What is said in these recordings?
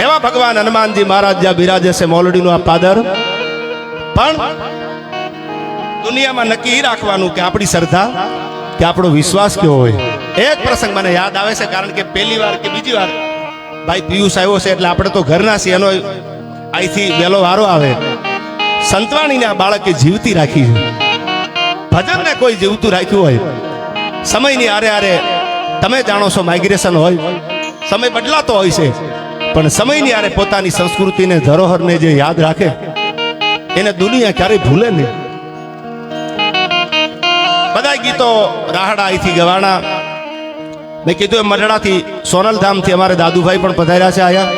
એવા ભગવાન હનુમાનજી મહારાજ જ્યાં બિરાજે છે મોલડીનું આ પાદર. પણ દુનિયામાં નક્કી રાખવાનું કે આપણી શ્રદ્ધા, કે આપણો વિશ્વાસ કેવો હોય. એક પ્રસંગ મને યાદ આવે છે, કારણ કે પહેલી વાર કે બીજી વાર ભાઈ પિયુષ આવ્યો છે, એટલે આપણે તો ઘરના છીએ, એનો અહીંથી વહેલો વારો આવે. સંતવાણીને આ બાળકે જીવતી રાખી છે. ભજનને કોઈ જીવતું રાખ્યું હોય. સમયની આરે આરે તમે જાણો છો માઇગ્રેશન હોય. સમય બદલાતો હોય છે. પણ સમયની આરે પોતાની સંસ્કૃતિને ધરોહરને જે યાદ રાખે, એને દુનિયા ક્યારેય ભૂલે નહીં. બધા ગીતો રાહડા અહીંથી ગવાણા. મેં કીધું એ મરડાથી સોનલધામથી અમારે દાદુભાઈ પણ પધાર્યા છે આયા.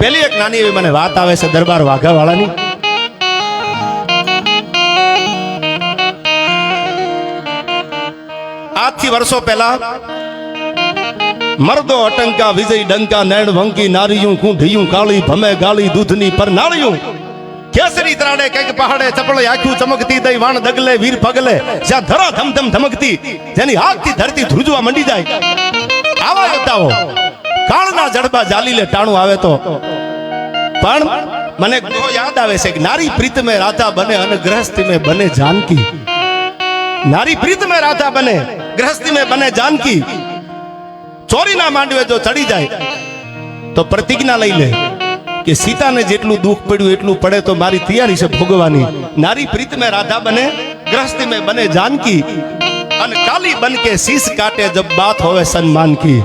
પેલી એક નાની એવી મને વાત આવે છે દરબાર વાઘાવાળાની. આજથી વર્ષો પહેલા મર્દો અટંકા, વિજય ડંકા, નૈણ વંકી નારીયું કુંઢિયું કાળી ભમે, ગાળી દૂધની પર નાળિયું કેસરી ત્રાડે કંઈક પહાડે ચપળે, આખું ચમકતી દઈ, વાણ દગલે, વીર પગલે, જ્યાં ધરા ધમ ધમ ધમકતી, જેની આગથી ધરતી ધ્રુજવા મંડી જાય. આવા યોદ્ધાઓ, કાળના જડબા જાલી લે ટાણું આવે તો. પણ મને યાદ આવે છે કે નારી પ્રીત મેં રાધા બને અને ગ્રહસ્થી મેં બને જાનકી. નારી પ્રીત મેં રાધા બને ગ્રહસ્થી મેં બને જાનકી. ચોરીના માંડવે જો ચડી જાય, તો પ્રતિજ્ઞા લઈ લે કે સીતાને જેટલું દુઃખ પડ્યું એટલું પડે તો મારી તૈયારી છે ભોગવાની નારી પ્રીત મેં રાધા બને ગ્રસ્તી મેં બને જાનકી, અને કાલી બન કે શીશ કાટે જબ બાત હોવે સન્માન કી.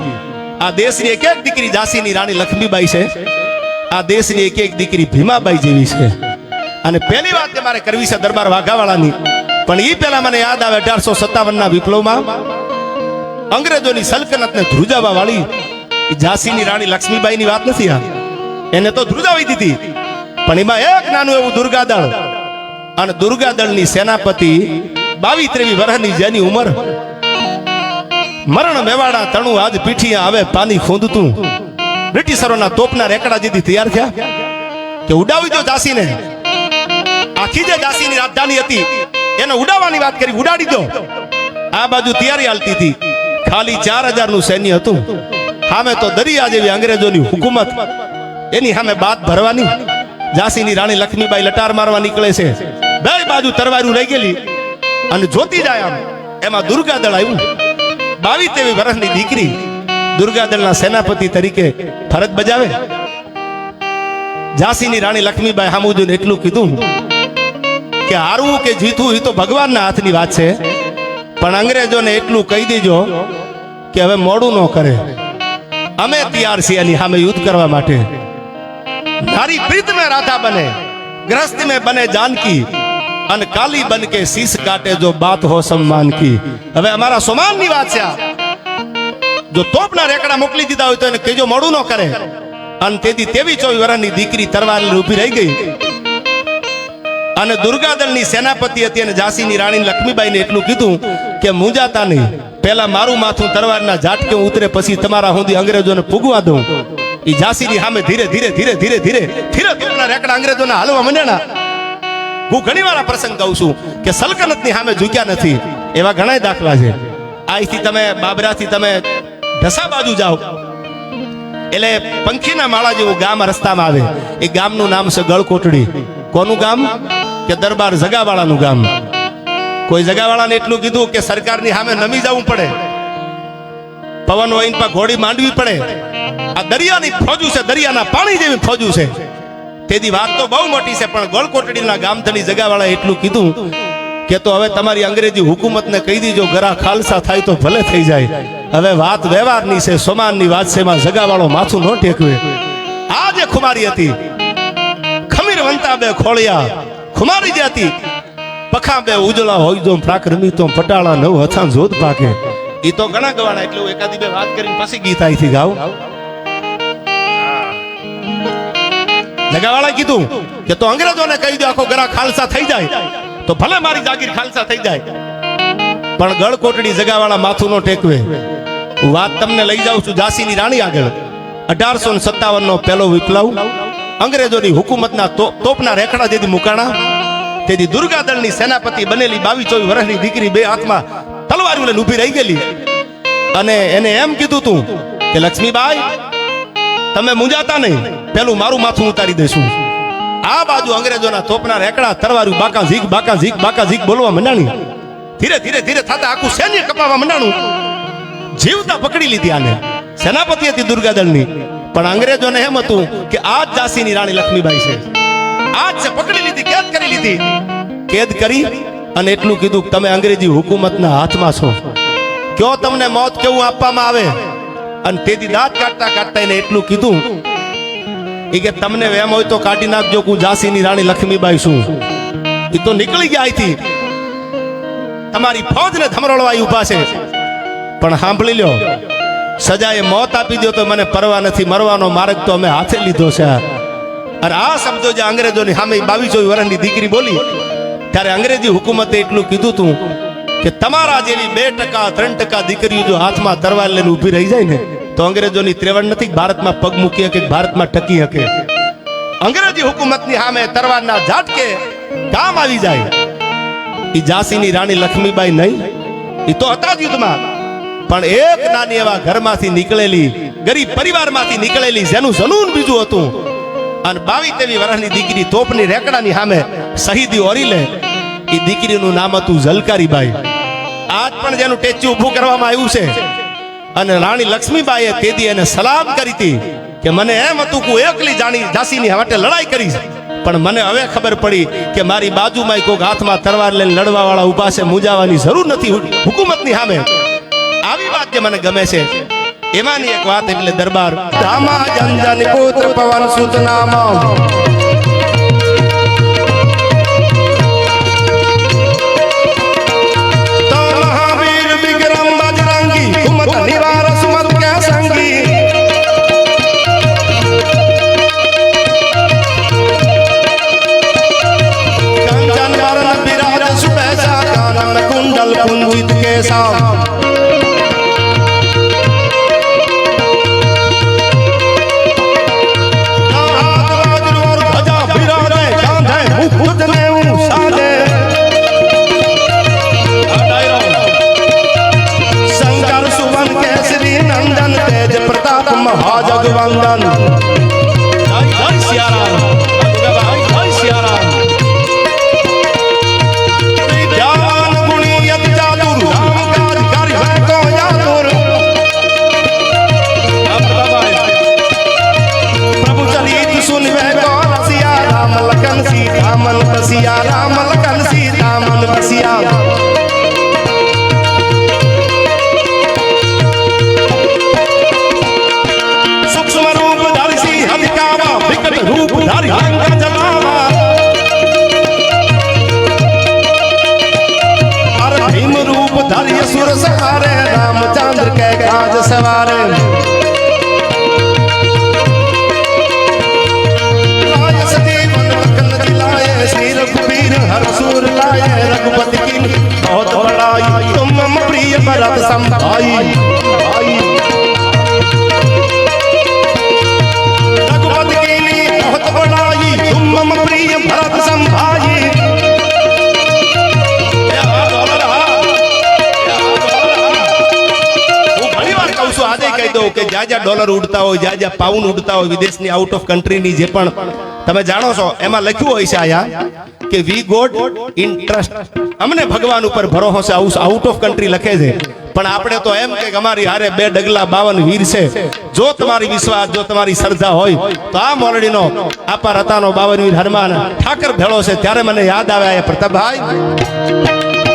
આ દેશની એક એક દીકરી ઝાંસીની રાણી લક્ષ્મીબાઈ છે. આ દેશની એક એક દીકરી ભીમાબાઈ જેવી છે. અને પહેલી વાત મારે કરવી છે દરબાર વાઘાવાળાની. પણ એ પહેલા મને યાદ આવે અઢારસો સત્તાવન ના વિપ્લવમાં. અંગ્રેજોની સલ્તનતને ધ્રુજાવા વાળી ઝાંસીની રાણી લક્ષ્મીબાઈની વાત નથી આ. એને તો ધ્રુજાવી દીધી. પણ એમાં એક નાનું એવું દુર્ગાદળ અને દુર્ગાદળની સેનાપતિ બાવી ત્રેવી વર્ષની જેની ઉંમર મરણ મેવાડા તણું આજ પીઠી આવે પાની ખોંદતું. બ્રિટિશરોના તોપના રેકડા જેથી તૈયાર થયા કે ઉડાવી દો ઝાંસીને. આખી જે ઝાંસીની રાજધાની હતી, એને ઉડાવવાની વાત કરી, ઉડાડી દો. આ બાજુ તૈયારી હાલતી હતી. ખાલી ચાર હજારનું સૈન્ય હતું. સામે તો દરિયા જેવી અંગ્રેજોની હુકુમત. એની સામે બાદ ભરવાની. ઝાંસીની રાણી લક્ષ્મીબાઈ લટાર મારવા નીકળે છે. બે બાજુ તરવારું રહી ગયેલી. અને જોતી જાય આમ, એમાં દુર્ગાદળ આવ્યું. બાવી તેવી વર્ષની દીકરી દુર્ગાદળના સેનાપતિ તરીકે ફરજ બજાવે. ઝાંસીની રાણી લક્ષ્મીબાઈ હામુદુને એટલું કીધું કે હારવું કે જીતવું એ તો ભગવાનના હાથની વાત છે. પણ અંગ્રેજોને એટલું કહી દેજો કે હવે મોડું ન કરે. અમે તૈયાર છીએ એની સામે યુદ્ધ કરવા માટે. નારી પ્રીત મેં રાધા બને ગ્રસ્ત મેં બને જાનકી, અને કાલી બન કે શીશ કાટે જો બાત હો સમ્માન કી. હવે અમારા સોમાનની વાત છે જો તોપના રેકડા મોકલી દીધા હોય તો એને કેજો મોડું ન કરે. અને તેથી તેવી ચોવી વર્ષની દીકરી તરવારી ઊભી રહી ગઈ. અને દુર્ગાદળની સેનાપતિ હતી અને ઝાંસીની રાણી લક્ષ્મીબાઈને એટલું કીધું કે મૂંજાતા નહીં. પહેલા મારું માથું તરવારના ઝાટકે ઉતરે, પછી તમારા સુધી અંગ્રેજોને પૂગવા દઉં. એ ઝાંસીની સામે ધીરે ધીરે ધીરે ધીરે ધીરે ધીરે ધીરે રેકડા અંગ્રેજોના હાલવા મંડ્યા હું ઘણી વાર પ્રસંગ કહું છું કે સલ્તનતની સામે ઝૂક્યા નથી. એવા ઘણા દાખલા છે. અહીંથી તમે બાબરાથી તમે ઢસા બાજુ જાઓ. એટલે પંખીના માળા જેવું ગામ રસ્તામાં આવે. એ ગામનું નામ છે ગળકોટડી. કોનું ગામ? કે દરબાર જગાવાળાનું ગામ. કોઈ જગાવાળાને એટલું કીધું કે સરકારની સામે નમી જવું પડે. પવન વહીન પર ઘોડી માંડવી પડે. આ દરિયાની ફોજું છે, દરિયાના પાણી જેવી ફોજું છે. તેથી વાત તો બહુ મોટી છે, પણ ગળકોટડીના ગામધણી જગાવાળા એટલું કીધું કે તો હવે તમારી અંગ્રેજી હુકુમતને કહી દીજો, ગરા ખાલસા થાય તો ભલે થઈ જાય. હવે વાત વ્યવહારની છે, સોમાનની વાત છે, એમાં જગાવાળો માથું ન ટેકવે. આ જે ખુમારી હતી, ખમીર વંતા બે ખોળિયા, ખુમારી જે હતી પખા બે ઉજળા હોય તો પ્રાક તો પટાળા નવ હથાન જોત પાકે. એ તો ઘણા ગવાના એટલે એકાદી બે વાત કરીને પછી ગીત અહીંથી ગાવ લગાવાળા કીધું કે તો અંગ્રેજોને કહી દો, આખો ગરા ખાલસા થઈ જાય. તો ભલે મારી જાગીર ખાલસા થઈ જાય, પણ ગળકોટડી જગાવાળા માથું નો ટેકવે. વાત તમને લઈ જાઉં છું ઝાંસીની રાણી આગળ. અઢારસો સત્તાવન નો પહેલો વિપ્લવ. અંગ્રેજોની હુકુમતના તોપના રેખડા જેથી મુકાણા. તેથી દુર્ગાદળની સેનાપતિ બનેલી બાવીસ ચોવીસ વર્ષની દીકરી બે હાથમાં તલવારી લઈને ઊભી રહી ગયેલી. અને એને એમ કીધું તું કે, લક્ષ્મીબાઈ, તમે મુંજાતા નહીં. પેલું મારું માથું ઉતારી દેશું. આ બાજુ અંગ્રેજોના તોપના રેકડા તરવારું બાકા ઝીક બાકા ઝીક બાકા ઝીક બોલવા મંડાણી. ધીરે ધીરે ધીરે થતા આખું સૈન્ય કપાવા મંડાણું. જીવતા પકડી લીધી આને. સેનાપતિ હતી દુર્ગાદળની પણ અંગ્રેજોને એમ હતું કે, આ જ ઝાંસીની રાણી લક્ષ્મીબાઈ છે. આ પકડી લીધી, કેદ કરી લીધી. કેદ કરી અને એટલું કીધું કે તમે અંગ્રેજી હુકુમતના હાથમાં છો. કયો તમને મોત કેવું આપવામાં આવે? અને તેથી દાંત કાઢતા કાઢતા એને એટલું કીધું એ કે તમને વેમ હોય તો કાઢી નાખજો હું ઝાંસીની રાણી લક્ષ્મીબાઈ છું. એ તો નીકળી ગયા અહીંથી. તમારી ફૌજને ધમરોળવાઈ ઊભા છે. પણ સાંભળી લ્યો, સજાએ મોત આપી દો તો મને પરવા નથી, મરવાનો માર્ગ તો અમે હાથે લીધો છે. અને આ શબ્દો જે અંગ્રેજોની સામે બાવીસો વર્ષની દીકરી બોલી, ત્યારે અંગ્રેજી હુકુમતે એટલું કીધું હતું કે તમારા જેવી બે ટકા, ત્રણ ટકા દીકરીઓ જો હાથમાં તરવાર લઈને ઊભી રહી જાય ને, તો અંગ્રેજોની ત્રેવડ નથી ભારતમાં પગ મૂકી શકે ભારતમાં ટકી શકે. અંગ્રેજી હુકુમતની સામે તરવારના ઝાટકે કામ આવી જાય. એ ઝાંસીની રાણી લક્ષ્મીબાઈ નહીં એ તો હતા જ યુદ્ધમાં. પણ એક નાની એવા ઘરમાંથી નીકળેલી, ગરીબ પરિવારમાંથી નીકળેલી જેનું જનૂન બીજું હતું. અને બાવી તેવી વર્ષની દીકરી તોપની રેકડાની સામે શહીદી ઓરી લે. એ દીકરીનું નામ હતું ઝલકારીબાઈ. આજ પણ જેનું ટેચ્યુ ઊભું કરવામાં આવ્યું છે. અને રાણી લક્ષ્મીબાઈએ તેદી એને સલામ કરી હતી કે મને એમ હતું કે એકલી જાણી ઝાંસીની માટે લડાઈ કરીશ. પણ મને હવે ખબર પડી કે મારી બાજુમાં કોઈક હાથમાં તરવાર લઈને લડવાવાળા ઊભા છે, મૂંઝાવાની જરૂર નથી. હુકુમતની સામે. આવી વાત જે મને ગમે છે. એમાંની એક વાત એટલે દરબાર. ધામા જનજન પુત્ર પવન સુત નામ તો મહાવીર વિક્રમ বান্দান જ્યાં જ્યાં ડોલર ઉડતા હોય, જ્યાં જ્યાં પાઉન્ડ ઉડતા હોય, વિદેશની આઉટ ઓફ કન્ટ્રીની જે પણ તમે જાણો છો, એમાં લખ્યું હોય છે આયા કે વી ગોટ ઇન્ટરેસ્ટ અમને ભગવાન ઉપર ભરોસો છે આઉટ ઓફ કન્ટ્રી લખે છે. પણ આપણે તો એમ કે અમારી હારે બે ડગલા બાવન વીર છે. જો તમારી વિશ્વાસ, જો તમારી શ્રદ્ધા હોય, તો આ મોરડીનો આપા રતાનો બાવન વીર હનુમાન ઠાકર ભેળો છે. ત્યારે મને યાદ આવે પ્રતાપભાઈ.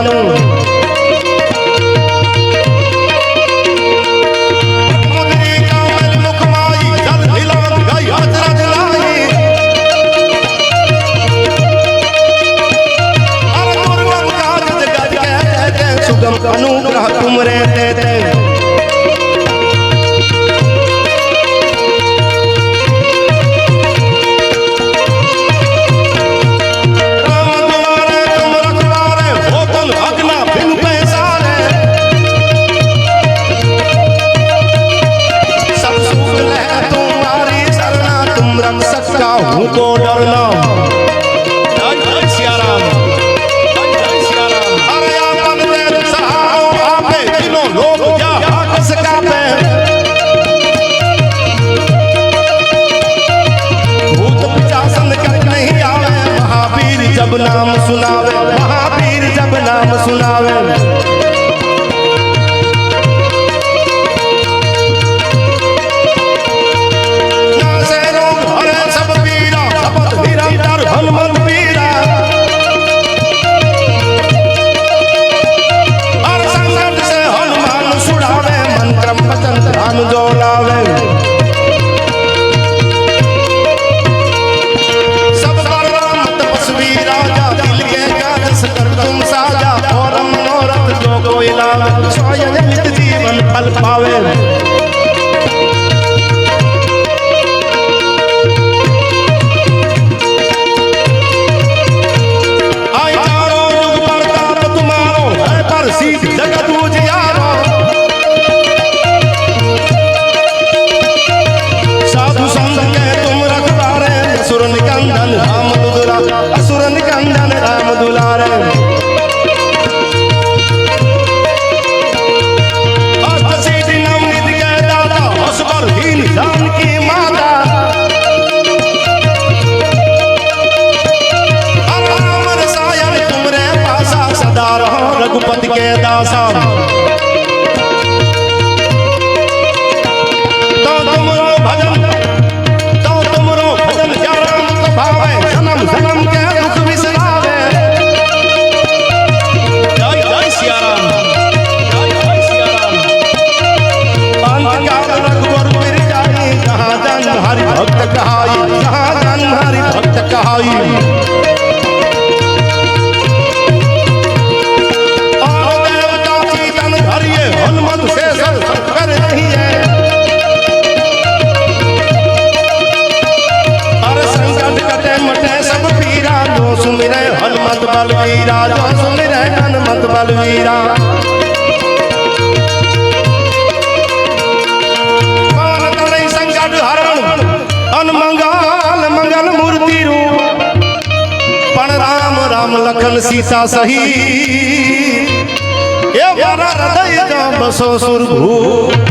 আলমিন વીરા સંગડ હરણ અન મંગલ મંગલ મૂર્તિ રૂપ પણ રામ રામ લખન સીતા સહી એ મારા હૃદય બસો સુરભૂ